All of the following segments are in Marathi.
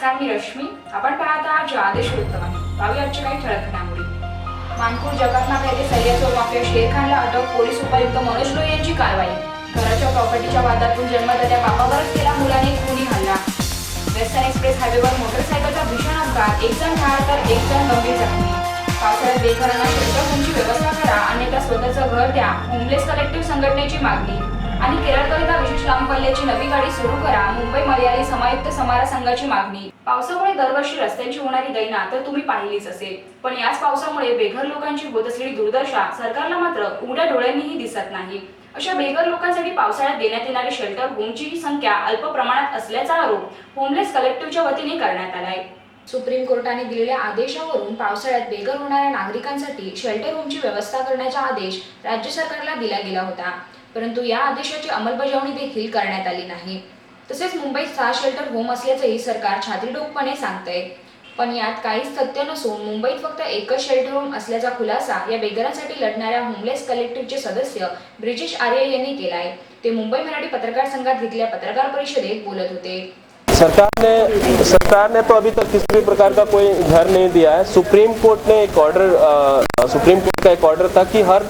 नमस्कार मी रश्मी. आपण पाहत आहात आदेश वृत्तवाहिनी पाहूया आजच्या काही ठळक घडामोडी. मानपूर जगातना येथे सय्यद माफिया शेर खानला अटक पोलीस उपायुक्त मनोज लोहे यांची कारवाई. घराच्या प्रॉपर्टीच्या वादातून जन्मदात्या बापावरच केला मुलाने खुनी हल्ला. वेस्टर्न एक्सप्रेस हायवेवर मोटरसायकलचा भीषण अपघात. एक जण ठार तर एक जण गंभीर जखमी. पावसाळ्यात बेघरांना शेल्टर होमची व्यवस्था करा. अन्यथा स्वतःचं घर द्या. होमलेस कलेक्टिव्ह संघटनेची मागणी. आणि केरळकरिता विशेष लांब पल्ल्याची नवी गाडी सुरू करा. मुंबई मर्यादित समायुक्त समारा संघाची मागणी. पावसामुळे दरवर्षी रस्त्यांची होणारी दैना तर तुम्ही पाहिलीच असेल. पण याच पावसामुळे बेघर लोकांची होत असलेली दुर्दशा सरकारला मात्र उघड्या डोळ्यांनीही दिसत नाही. अशा बेघर लोकांसाठी पावसाळ्यात देण्यात येणारी शेल्टर होमची संख्या अल्प प्रमाणात असल्याचा आरोप होमलेस कलेक्टिव्हच्या वतीने करण्यात आलाय. सुप्रीम कोर्टाने दिलेल्या आदेशावरून पावसाळ्यात बेघर होणाऱ्या नागरिकांसाठी शेल्टर होमची व्यवस्था करण्याचा आदेश राज्य सरकारला दिला गेला होता. परंतु या आदेशाची अंमलबजावणी देखील करण्यात आली नाही. तसेच मुंबईत सहा शेल्टर होम असल्याचंही सरकार छातीडोकपणे सांगतंय. पण यात काहीच तथ्य नसून मुंबईत फक्त एकच शेल्टर होम असल्याचा खुलासा या बेघरांसाठी लढणाऱ्या होमलेस कलेक्टिव्हचे सदस्य ब्रिजेश आर्य यांनी केलाय. ते मुंबई मराठी पत्रकार संघात घेतलेल्या पत्रकार परिषदेत बोलत होते. सरकार ने सरकार ने तो अभी तक किसी भी प्रकार का कोई घर नहीं दिया है. सुप्रीम कोर्ट ने एक ऑर्डर सुप्रीम कोर्ट का एक ऑर्डर था कि हर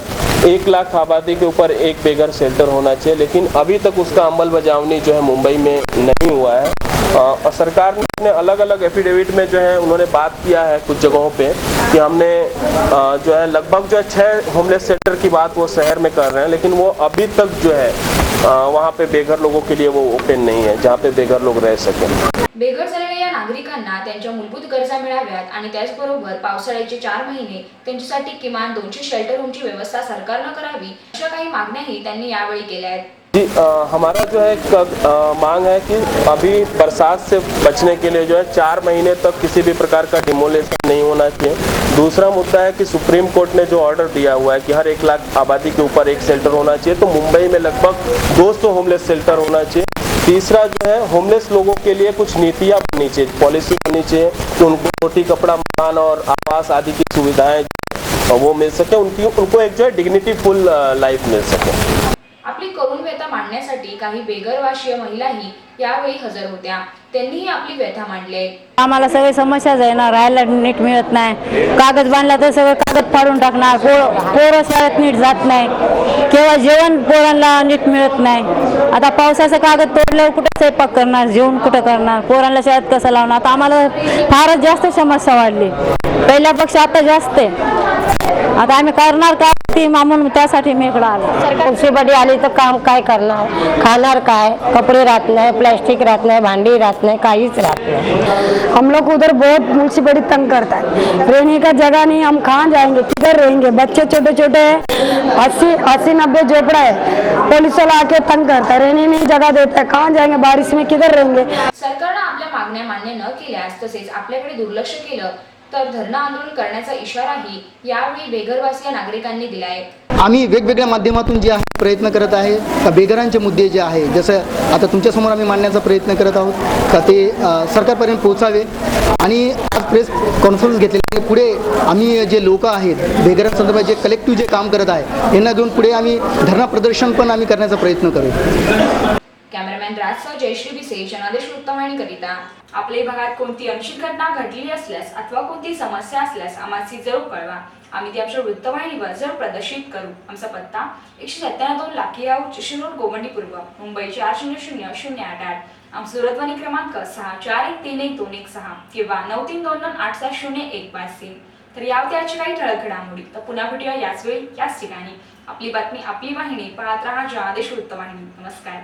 एक लाख आबादी के ऊपर एक बेघर शेल्टर होना चाहिए, लेकिन अभी तक उसका अमल बजावनी जो है मुंबई में नहीं हुआ है। और सरकार ने अलग अलग एफिडेविट में जो है उन्होंने बात किया है कुछ जगहों पे कि हमने जो है लगभग जो है छः होमलेस सेंटर की बात वो शहर में कर रहे हैं, लेकिन वो अभी तक जो है वहाँ पे बेघर लोगों के लिए वो ओपन नहीं है, जहाँ पे बेघर लोग रह सकें। बेघर झालेल्या या नागरिकांना त्यांच्या मूलभूत गरजा मिळाव्यात आणि त्याचबरोबर पावसाळ्याचे चार महिने त्यांच्यासाठी किमान दोनशे शेल्टर होमची व्यवस्था सरकारनं करावी अशा काही मागण्याही त्यांनी यावेळी केल्या आहेत. जी आ, हमारा जो है एक आ, मांग है कि अभी बरसात से बचने के लिए जो है चार महीने तक किसी भी प्रकार का डिमोलेशन नहीं होना चाहिए। दूसरा मुद्दा है कि सुप्रीम कोर्ट ने जो ऑर्डर दिया हुआ है कि हर एक लाख आबादी के ऊपर एक शेल्टर होना चाहिए तो मुंबई में लगभग दो सौ होमलेस शेल्टर होना चाहिए। तीसरा जो है होमलेस लोगों के लिए कुछ नीतियाँ बननी चाहिए पॉलिसी बननी चाहिए कि उनको रोटी कपड़ा मकान और आवास आदि की सुविधाएं वो मिल सके उनकी उनको एक जो है डिग्निटी फुल लाइफ मिल सके। आपली करुण व्यथा मांडण्यासाठी काही बेघरवाशीय महिलाही यावेळी हजर होत्या. त्यांनीही आपली व्यथा मांडली. आम्हाला सगळे समस्याच आहे ना राहायला नीट मिळत नाही. कागद बांधला तर सगळं कागद फाडून टाकणार. पोर शाळेत नीट जात नाही. केव्हा जेवण पोरांना नीट मिळत नाही. आता पावसाचं कागद तोडल्यावर कुठं स्वयंपाक करणार जेवण कुठं करणार? पोरांना शाळेत कसं लावणार? आता आम्हाला फारच जास्त समस्या वाढली. पहिल्यापेक्षा आता जास्त आहे. आता आम्ही करणार काय ती मामून त्यासाठी मी इकडं आलो. म्युन्सिपालिटी आली तर काम काय करणार? खाणार काय? कपड़े राहत नाही प्लास्टिक राहत नाही भांडी राहत राहत नाही काहीच राहत नाही हम लोग उधर बहुत म्यूनसिपलिटी तंग करता है। रहने का जगह नहीं हम कहाँ जाएंगे? किधर रहेंगे? बच्चे छोटे छोटे हैं। अस्सी अस्सी नब्बे झोपड़ा है। पुलिस वाला आके तंग करता है। रहने नहीं जगह देता है। कहाँ जाएंगे? बारिश में किधर रहेंगे? सरकारनं आपल्या मागण्या मान्य न केल्यास तसेच आपल्याकडे दुर्लक्ष केलं तर धरणं आंदोलन करण्याचा इशाराही यावेळी बेघरवासीय नागरिकांनी दिला आहे आम्ही वेगवेगळ्या माध्यमातून जे आहे प्रयत्न करत आहे का बेघरांचे मुद्दे जे आहे जसं आता तुमच्यासमोर आम्ही मांडण्याचा प्रयत्न करत आहोत का ते सरकारपर्यंत पोहोचावे. आणि आज प्रेस कॉन्फरन्स घेतलेली पुढे आम्ही जे लोक आहेत बेघरांसंदर्भात जे कलेक्टिव्ह जे काम करत आहे यांना घेऊन पुढे आम्ही धरणा प्रदर्शन पण आम्ही करण्याचा प्रयत्न करू. कॅमेरामॅन राजसह जयश्री विसे जनादेश वृत्तवाहिनीकरिता आपल्या भागात कोणती अनुचित घटना घडलेली असल्यास अथवा कोणती समस्या असल्यास आम्हाला जरूर कळवा. आम्ही ती आमच्या वृत्तवाहिनीवर जर प्रदर्शित करू. आमचा पत्ता एकशे सत्त्याण्णव दोन लाखी हाऊस चिशी रोड गोवंडी पूर्व मुंबई चार शून्य शून्य शून्य आठ आठ. आमचा दूरध्वनी क्रमांक सहा चार एक तीन एक दोन एक सहा किंवा नऊ तीन दोन दोन आठ सात शून्य एक पाच तीन. तर यावती आजची काही ठळक घडामोडी. तर पुन्हा भेटूया याच वेळी याच ठिकाणी. आपली बातमी आपली वाहिनी पाहत राहा जनादेश वृत्तवाहिनी नमस्कार.